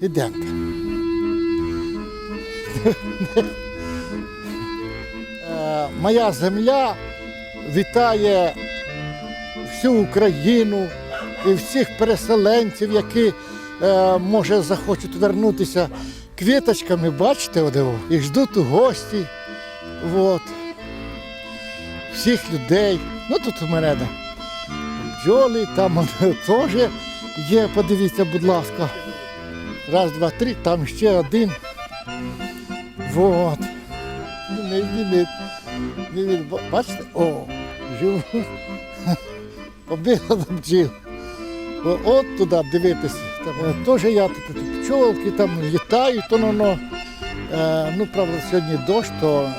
Ідемте. Е, Моя земля вітає всю Україну і всіх переселенців, які е, може захочуть вернутися квіточками, бачите, його, їх ждуть у гості. От. Всіх людей. Ну тут у мене бджоли, там теж є, подивіться, будь ласка. Раз, два, три, там ще один. Вот. Не, не, не, не, бачите? О, живу. Побігла до бджіл. От туди дивитися. Там е, теж я тут, пчолки там літають, то воно. Е, ну, правда, сьогодні дощ, то е,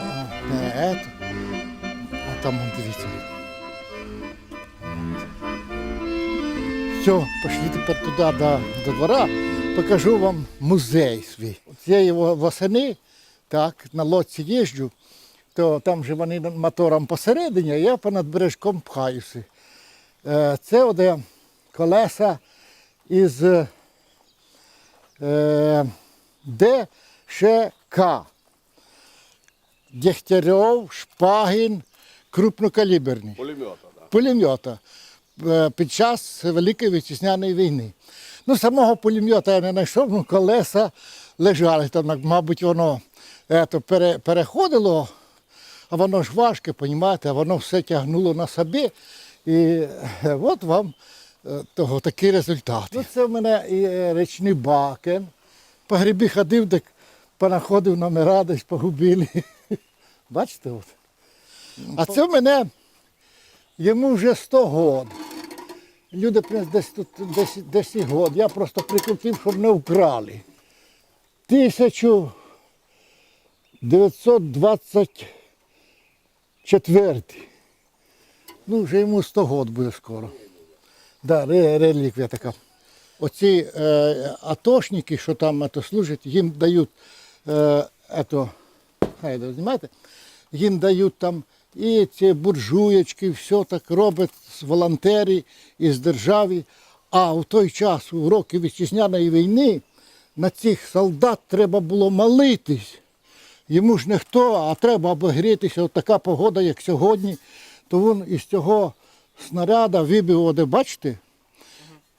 не ето. А там дивіться. Все, пішли тепер туди до, до двора, покажу вам музей свій. От я його восени, так, на лодці їжджу, то там же вони мотором посередині, а я понад бережком пхаюся. Е, Це оде колеса із е, ДШК. Дегтярьов, Шпагін, крупнокаліберний Пулемета, да. пулемета е, під час Великої вітчизняної війни. Ну, самого пулемета я не знайшов, ну колеса лежали там, мабуть, воно ето, пере, переходило, а воно ж важке, понімаєте, а воно все тягнуло на собі. І е, от вам е, того, такий результат. Ну, це в мене і е, речний бакен. По грибі ходив, так понаходив номера, десь погубили. Бачите? От. А це в мене Йому вже 100 год. Люди десь тут 10, 10 год. Я просто прикрутив, щоб не вкрали. 1924. Ну, вже йому 100 год буде скоро. Да, реліквія така. Оці е, атошники, що там ето, служать, їм дають е, ето, хай знімаєте, їм дають там і ці буржуєчки, все так роблять з волонтери із держави. А в той час, у роки вітчизняної війни, на цих солдат треба було молитись. Йому ж не хто, а треба обогрітися. От така погода, як сьогодні, то він із цього снаряда вибив, оде, бачите?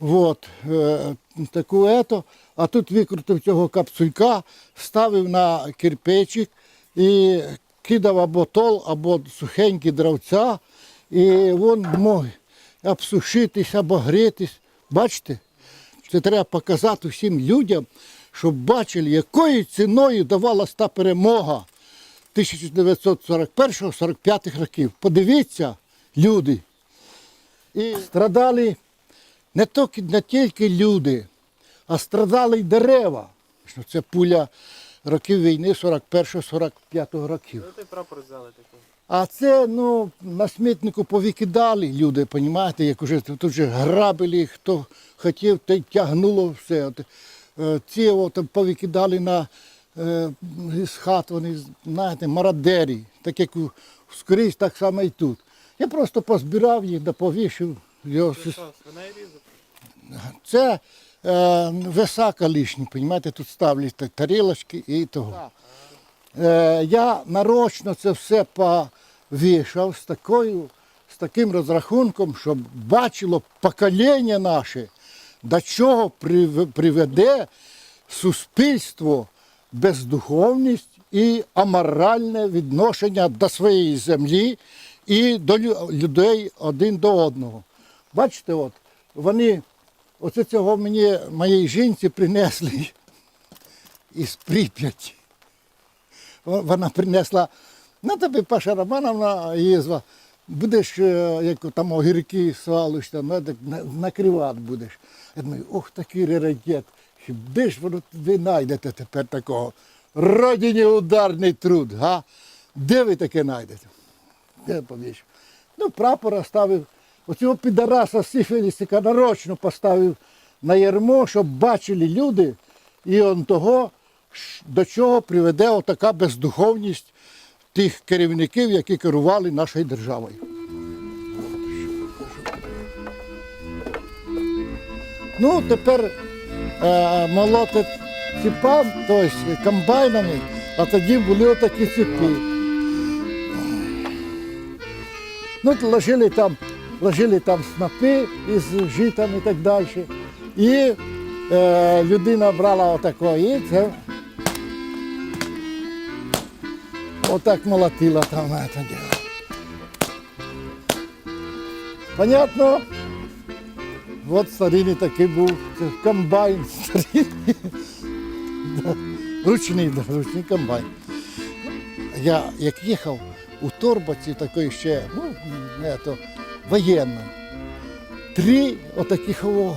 От, е, таку ето, а тут викрутив цього капсулька, ставив на кирпичик і кидав або тол, або сухенькі дровця, і він мог обсушитись або грітись. Бачите? Це треба показати всім людям, щоб бачили, якою ціною давалась та перемога 1941-45 років. Подивіться, люди. І страдали не тільки, не тільки люди, а страдали й дерева. Це пуля років війни 41-45 років. Ну, ти прапор взяли такий. А це ну, на смітнику повикидали люди, розумієте, як уже тут вже грабили, хто хотів, те й тягнуло все. От, е, ці от, повикидали на е, з хат, вони, знаєте, мародері, так як у, скрізь, так само і тут. Я просто позбирав їх да повішив. Його Ти що, свиней різав? це е, висака лишні, розумієте, тут ставлять та- тарілочки і того. Е, я нарочно це все повішав з, такою, з таким розрахунком, щоб бачило покоління наше, до чого прив- приведе суспільство бездуховність і аморальне відношення до своєї землі і до людей один до одного. Бачите, от, вони оце цього мені моїй жінці принесли із Прип'яті. Вона принесла, на тобі Паша Романовна їзва, будеш, е, як там огірки свалиш, там, ну, накривати будеш. Я думаю, ох, такий раритет. Де ж воно ви знайдете тепер такого? Родині ударний труд, га? Де ви таке знайдете? Де повішу? Ну, прапор оставив. Оцього підараса Сифілістика нарочно поставив на ярмо, щоб бачили люди, і он того, до чого приведе отака бездуховність тих керівників, які керували нашою державою. Ну, тепер е, молотить ціпам, тобто комбайнами, а тоді були отакі ціпи. Ну, ложили там, ложили там снопи із житом і так далі. І е, людина брала отако, і отак молотила там це діло. Понятно? От старинний такий був це комбайн старинний. Ручний, да, ручний комбайн. Я як їхав у торбаці такої ще, ну, не то, воєнна. Три отаких о,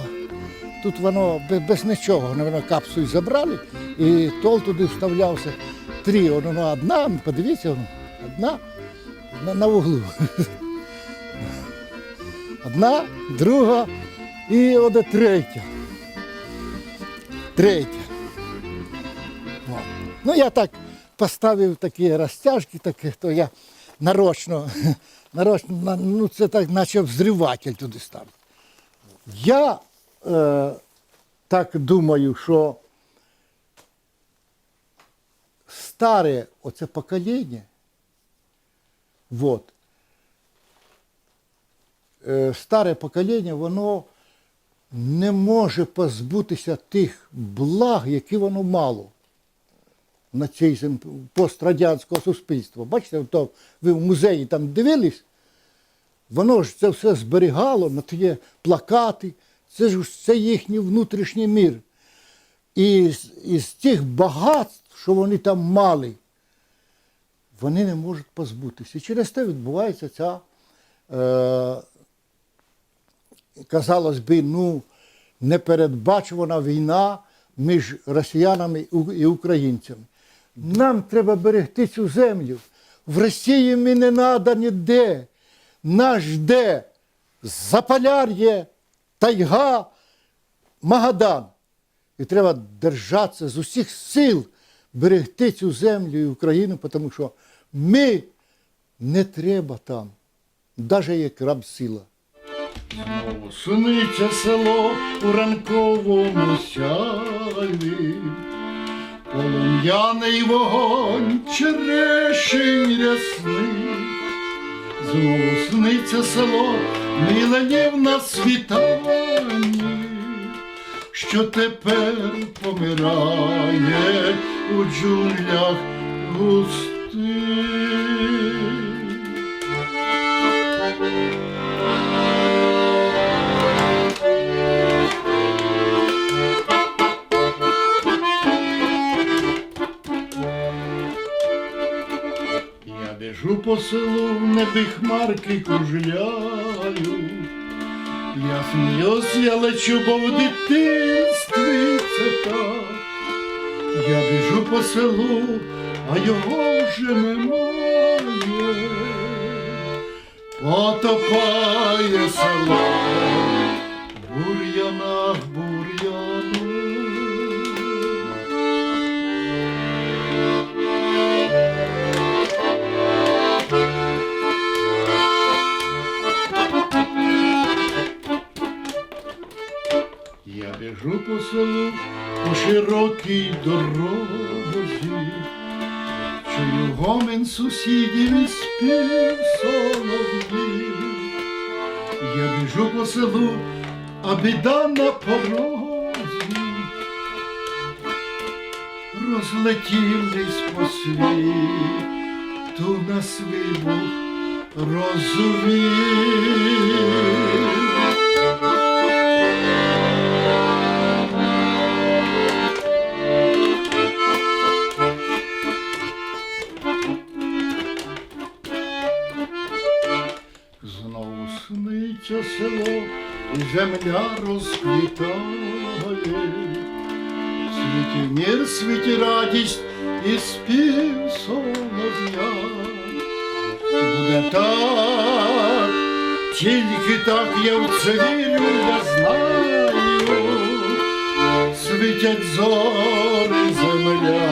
тут воно без, нічого, воно капсуль забрали, і тол туди вставлявся. Три, воно одна, ну, подивіться, воно, одна на, на вуглу. Одна, друга і оде третя. Третя. Ну, я так поставив такі розтяжки, такі, то я нарочно, нарочно, ну це так, наче взриватель туди ставив. Я е, так думаю, що старе оце покоління, вот, е, старе покоління, воно не може позбутися тих благ, які воно мало на зем- пострадянського суспільства. Бачите, то ви в музеї там дивились, воно ж це все зберігало, на є плакати, це ж це їхній внутрішній мір. І з, із тих багатств, що вони там мали, вони не можуть позбутися. І через те відбувається ця, е, казалось би, ну, непередбачувана війна між росіянами і українцями. Нам треба берегти цю землю. В Росії ми не треба ніде. Нас жде Заполяр'я, тайга, Магадан. І треба держатися з усіх сил, берегти цю землю і Україну, тому що ми не треба там, навіть як раб сила. Суниться село у ранковому сяві, полум'яний вогонь черешень рясний. Знову село, міленів на світанні, що тепер помирає у джунглях густих. Біжу по селу, в небі хмарки кружляють. Я сміюсь, я лечу, бо в дитинстві це так. Я біжу по селу, а його вже немає. Потопає село, в бур'янах по селу по широкій дорозі, чую гомін сусідів і спів солов'їв. Я біжу по селу, а біда на порозі. Розлетілись по світу на свибух розумів. Земля розквітає. Світі мір, світі радість і спів солов'я. Буде так, тільки так я в це вірю, я знаю. Світять зори земля,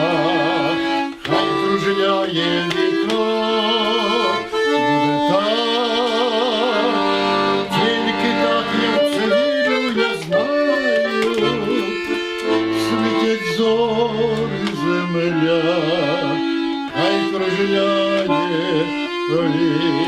Sorry.